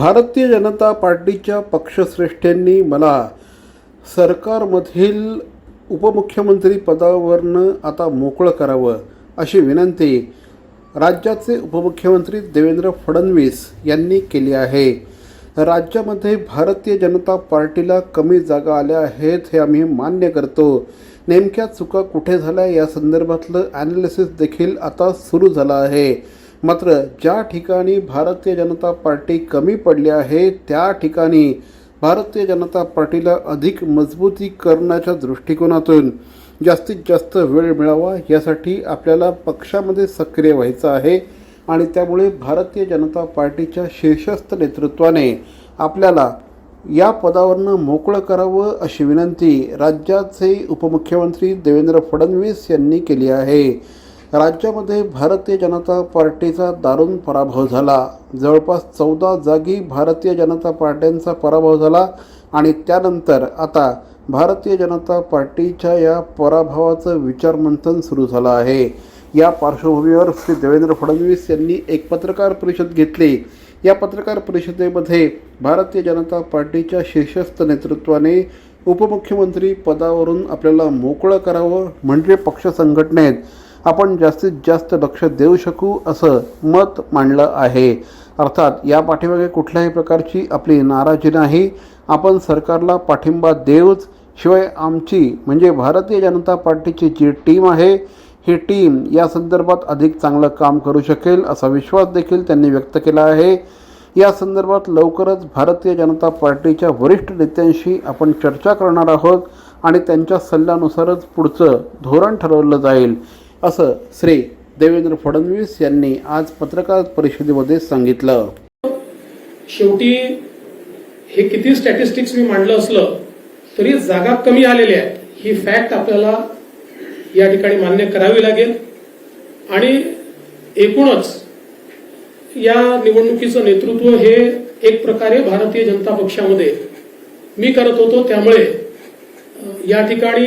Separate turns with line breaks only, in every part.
भारतीय जनता पार्टीच्या पक्षश्रेष्ठींनी मला सरकारमधील उपमुख्यमंत्री पदावरनं आता मोकळं करावं अशी विनंती राज्याचे उपमुख्यमंत्री देवेंद्र फडणवीस यांनी केली आहे. राज्यामध्ये भारतीय जनता पार्टीला कमी जागा आल्या आहेत हे आम्ही मान्य करतो. नेमक्या चुका कुठे झाल्या या संदर्भातलं ॲनालिसिस देखील आता सुरू झालं आहे. मात्र ज्या ठिकाणी भारतीय जनता पार्टी कमी पडली आहे त्या ठिकाणी भारतीय जनता पार्टीला अधिक मजबूती करण्याच्या दृष्टिकोनातून जास्तीत जास्त वेळ मिळावा यासाठी आपल्याला पक्षामध्ये सक्रिय व्हायचं आहे आणि त्यामुळे भारतीय जनता पार्टीच्या शीर्षस्थ नेतृत्वाने आपल्याला या पदावरनं मोकळं करावं अशी विनंती राज्याचे उपमुख्यमंत्री देवेंद्र फडणवीस यांनी केली आहे. राज्यामध्ये भारतीय जनता पार्टीचा दारुण पराभव झाला. जवळपास चौदा जागी भारतीय जनता पार्ट्यांचा पराभव झाला आणि त्यानंतर आता भारतीय जनता पार्टीच्या या पराभवाचं विचारमंथन सुरू झालं आहे. या पार्श्वभूमीवर श्री देवेंद्र फडणवीस यांनी एक पत्रकार परिषद घेतली. या पत्रकार परिषदेमध्ये भारतीय जनता पार्टीच्या शीर्षस्थ नेतृत्वाने उपमुख्यमंत्री पदावरून आपल्याला मोकळं करावं म्हणजे पक्ष संघटनेत आपण जास्तीत जास्त लक्ष देऊ शकू असं मत मांडलं आहे. अर्थात या पाठीमागे कुठल्याही प्रकारची आपली नाराजी नाही. आपण सरकारला पाठिंबा देऊच. शिवाय आमची म्हणजे भारतीय जनता पार्टीची जी टीम आहे ही टीम या संदर्भात अधिक चांगलं काम करू शकेल असा विश्वास देखील त्यांनी व्यक्त केला आहे. या संदर्भात लवकरच भारतीय जनता पार्टीच्या वरिष्ठ नेत्यांशी आपण चर्चा करणार आहोत आणि त्यांच्या सल्ल्यानुसारच पुढचं धोरण ठरवलं जाईल. असं श्री देवेंद्र फडणवीस यांनी आज पत्रकार परिषदेमध्ये सांगितलं.
शेवटी हे किती स्टॅटिस्टिक्स मी मांडलं असलं तरी जागा कमी आलेल्या आहेत ही फॅक्ट आपल्याला या ठिकाणी मान्य करावी लागेल. आणि एकूणच या निवडणुकीचं नेतृत्व हे एक प्रकारे भारतीय जनता पक्षामध्ये मी करत होतो. त्यामुळे या ठिकाणी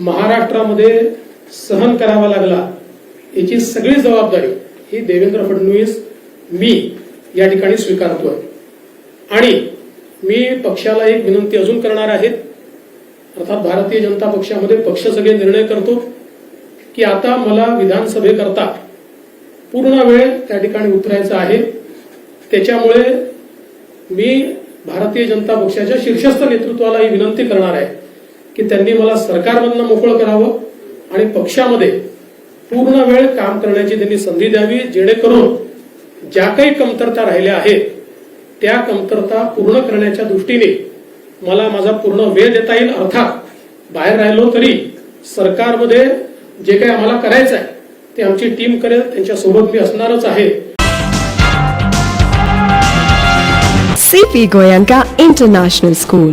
महाराष्ट्रामध्ये सहन करावा लागला याची सगळी जबाबदारी ही देवेंद्र फडणवीस मी या ठिकाणी स्वीकारतोय. आणि मी पक्षाला एक विनंती अजून करणार आहे. अर्थात भारतीय जनता पक्षामध्ये पक्ष सगळे निर्णय करतो की आता मला विधानसभेकरता पूर्ण वेळ त्या ठिकाणी उतरायचा आहे. त्याच्यामुळे मी भारतीय जनता पक्षाच्या शीर्षस्थ नेतृत्वाला ही विनंती करणार आहे. की त्यांनी मला सरकारमधनं मोकळं करावं आणि पक्षामध्ये पूर्ण वेळ काम करण्याची त्यांनी संधी द्यावी जेणेकरून ज्या काही कमतरता राहिल्या आहेत त्या कमतरता पूर्ण करण्याच्या दृष्टीने मला माझा पूर्ण वेळ देता येईल. अर्थात बाहेर राहिलो तरी सरकारमध्ये जे काही आम्हाला करायचं आहे ते आमची टीम करेल त्यांच्यासोबत मी असणारच आहे.
CP Goenka international school